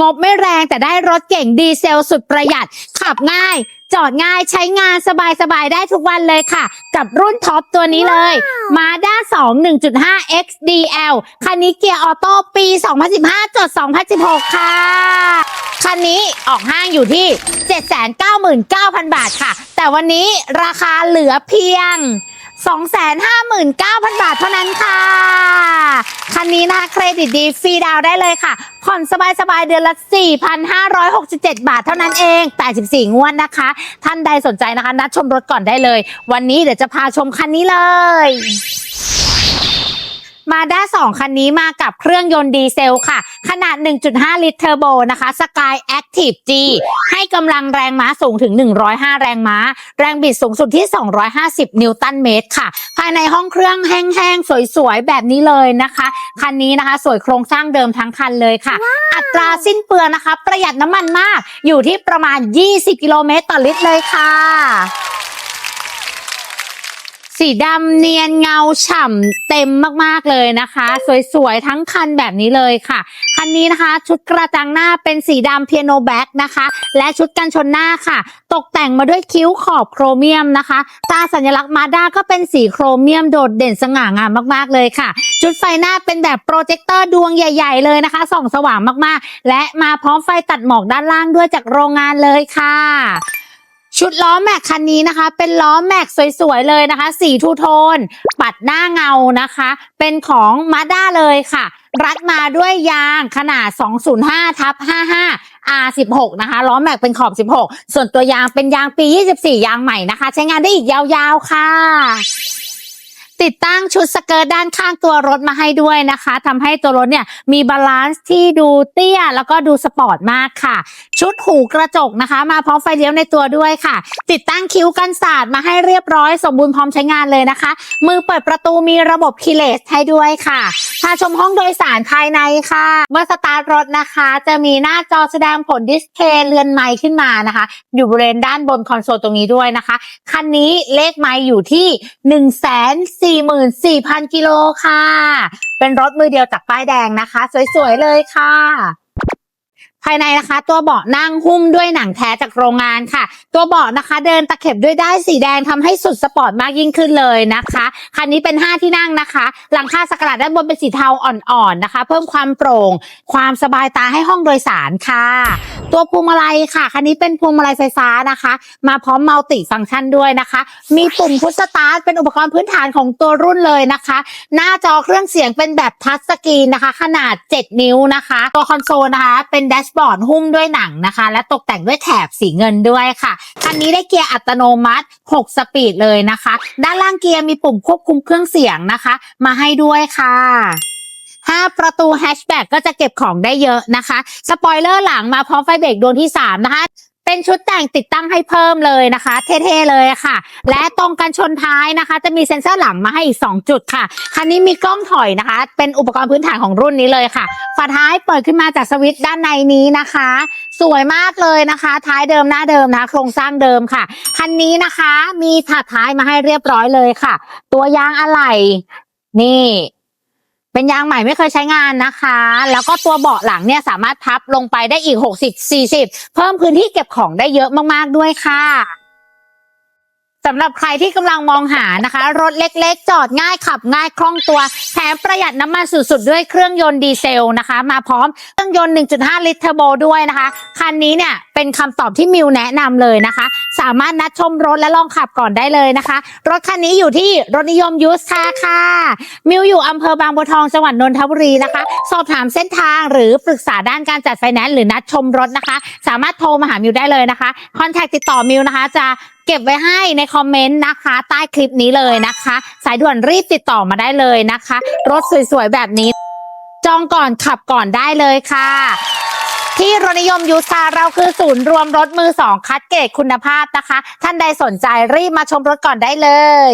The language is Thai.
งบไม่แรงแต่ได้รถเก่งดีเซลสุดประหยัด ขับง่าย จอดง่ายใช้งานสบายๆ ได้ทุกวันเลยค่ะ กับรุ่นท็อปตัวนี้เลย Mazda 2 1.5 XDL คันนี้เกียร์ออโต้ปี 2015จด2016 ค่ะ คันนี้ออกห้างอยู่ที่ 799,000 บาทค่ะ แต่วันนี้ราคาเหลือเพียง 259,000 บาทเท่านั้นค่ะคั นนี้นะคะเครดิตดีฟรีดาวได้เลยค่ะ ผ่อนสบายๆเดือนละ 4,567 บาทเท่านั้นเอง 84 งวดนะคะ ท่านใดสนใจนะคะ นัดชมรถก่อนได้เลย วันนี้เดี๋ยวจะพาชมคันนี้เลย มาด้า2คันนี้มากับเครื่องยนต์ดีเซลค่ะ ขนาด 1.5 ลิตรเทอร์โบนะคะ Sky Active G ให้กำลังแรงม้าสูงถึง 105 แรงม้า แรงบิดสูงสุดที่ 250 นิวตันเมตรค่ะ ภายในห้องเครื่องแห้งๆ สวยๆ แบบนี้เลยนะคะ คันนี้นะคะ สวยโครงสร้างเดิมทั้งคันเลยค่ะ อัตราสิ้นเปลืองนะคะ ประหยัดน้ำมันมาก อยู่ที่ประมาณ 20 กิโลเมตรต่อลิตรเลยค่ะ สีดำเนียนเงาฉ่ำเต็มมากๆเลยนะคะ สวยๆ ทั้งคันแบบนี้เลยค่ะ คันนี้นะคะ ชุดกระจังหน้าเป็นสีดำเปียโนแบ็กนะคะ และชุดกันชนหน้าค่ะ ตกแต่งมาด้วยคิ้วขอบโครเมียมนะคะ ตาสัญลักษณ์มาด้าก็เป็นสีโครเมียมโดดเด่นสง่างามมากๆเลยค่ะ ชุดไฟหน้าเป็นแบบโปรเจคเตอร์ดวงใหญ่ ๆ เลยนะคะ ส่องสว่างมากๆ และมาพร้อมไฟตัดหมอกด้านล่างด้วยจากโรงงานเลยค่ะ ชุดล้อแม็กคันนี้นะคะ เป็นล้อแม็กสวยๆเลยนะคะ สีทูโทน ปัดหน้าเงานะคะ เป็นของมาด้าเลยค่ะ รัดมาด้วยยางขนาด 205ทับ55 R16 นะคะล้อแม็กเป็นขอบ 16 ส่วนตัวยางเป็นยางปี 24 ยางใหม่นะคะ ใช้งานได้อีกยาวๆค่ะ ติดตั้งชุดสเกิร์ตด้านข้างตัวรถมาให้ด้วยนะคะทำให้ตัวรถเนี่ยมีบาลานซ์ที่ดูเตี้ย แล้วก็ดูสปอร์ตมากค่ะ ชุดหูกระจกนะคะ มาพร้อมไฟเลี้ยวในตัวด้วยค่ะ ติดตั้งคิ้วกันศาสตร์มาให้เรียบร้อยสมบูรณ์พร้อมใช้งานเลยนะคะ มือเปิดประตูมีระบบคีเลสให้ด้วยค่ะ พาชมห้องโดยสารภายในค่ะ เมื่อสตาร์ทรถนะคะ จะมีหน้าจอแสดงผลดิสเพลย์เรือนไม้ขึ้นมานะคะ อยู่บริเวณด้านบนคอนโซลตรงนี้ด้วยนะคะ คันนี้เลขไม้อยู่ที่ 1 4 4 0 0 0 กิโลค่ะ เป็นรถมือเดียวจากป้ายแดงนะคะ สวยๆเลยค่ะ ภายในนะคะ ตัวเบาะนั่งหุ้มด้วยหนังแท้จากโรงงานค่ะ ตัวเบาะนะคะเดินตะเข็บด้วยได้สีแดงทำให้สุดสปอร์ตมากยิ่งขึ้นเลยนะคะคันนี้เป็น 5 ที่นั่งนะคะ หลังคาสกหลาดด้านบนเป็นสีเทาอ่อนๆนะคะ เพิ่มความโปร่ง ความสบายตาให้ห้องโดยสารค่ะ ตัวพวงมาลัยค่ะคันนี้เป็นพวงมาลัยไฟฟ้านะคะ มาพร้อมมัลติฟังก์ชันด้วยนะคะ มีปุ่มพุชสตาร์ทเป็นอุปกรณ์พื้นฐานของตัวรุ่นเลยนะคะ หน้าจอเครื่องเสียงเป็นแบบทัชสกรีนนะคะ ขนาด 7 นิ้วนะคะ ตัวคอนโซลนะคะเป็นแดชบอร์ดหุ้มด้วยหนังนะคะ และตกแต่งด้วยแถบสีเงินด้วยค่ะ คันนี้ได้เกียร์อัตโนมัติ 6 สปีดเลยนะคะ ด้านล่างเกียร์มีปุ่มควบคุมเครื่องเสียงนะคะ มาให้ด้วยค่ะห้าประตูแฮชแบ็กก็จะเก็บของได้เยอะนะคะ สปอยเลอร์หลังมาพร้อมไฟเบรกดวงที่ 3 นะคะ เป็นชุดแต่งติดตั้งให้เพิ่มเลยนะคะ เท่ๆเลยค่ะ และตรงกันชนท้ายนะคะ จะมีเซ็นเซอร์หลังมาให้อีก 2 จุดค่ะ คันนี้มีกล้องถอยนะคะ เป็นอุปกรณ์พื้นฐานของรุ่นนี้เลยค่ะ ฝาท้ายเปิดขึ้นมาจากสวิตช์ด้านในนี้นะคะ สวยมากเลยนะคะ ท้ายเดิมหน้าเดิมนะ โครงสร้างเดิมค่ะ คันนี้นะคะ มีถาดท้ายมาให้เรียบร้อยเลยค่ะ ตัวยางอะไหล่นี่ เป็นยางใหม่ไม่เคยใช้งานนะคะ แล้วก็ตัวเบาะหลังเนี่ยสามารถพับลงไปได้อีก 60 40 เพิ่มพื้นที่เก็บของได้เยอะมากๆด้วยค่ะ สำหรับใครที่กำลังมองหานะคะ รถเล็กๆ จอดง่ายขับง่ายคล่องตัว แถมประหยัดน้ำมันสุดๆ ด้วยเครื่องยนต์ดีเซลนะคะ มาพร้อมเครื่องยนต์ 1.5 ลิตรเทอร์โบด้วยนะคะ คันนี้เนี่ยเป็นคำตอบที่มิวแนะนำเลยนะคะ สามารถนัดชมรถและลองขับก่อนได้เลยนะคะ รถคันนี้อยู่ที่รถนิยมยูสคาค่ะ มิวอยู่อำเภอบางบัวทองจังหวัดนนทบุรีนะคะ สอบถามเส้นทางหรือปรึกษาด้านการจัดไฟแนนซ์หรือนัดชมรถนะคะ สามารถโทรมาหามิวได้เลยนะคะคอนแทคติดต่อมิวนะคะจะ เก็บไว้ให้ในคอมเมนต์นะคะ ใต้คลิปนี้เลยนะคะ สายด่วนรีบติดต่อมาได้เลยนะคะ รถสวยๆแบบนี้ จองก่อนขับก่อนได้เลยค่ะ ที่รถนิยมยูซาเราคือศูนย์รวมรถมือสองคัดเกรดคุณภาพนะคะ ท่านใดสนใจรีบมาชมรถก่อนได้เลย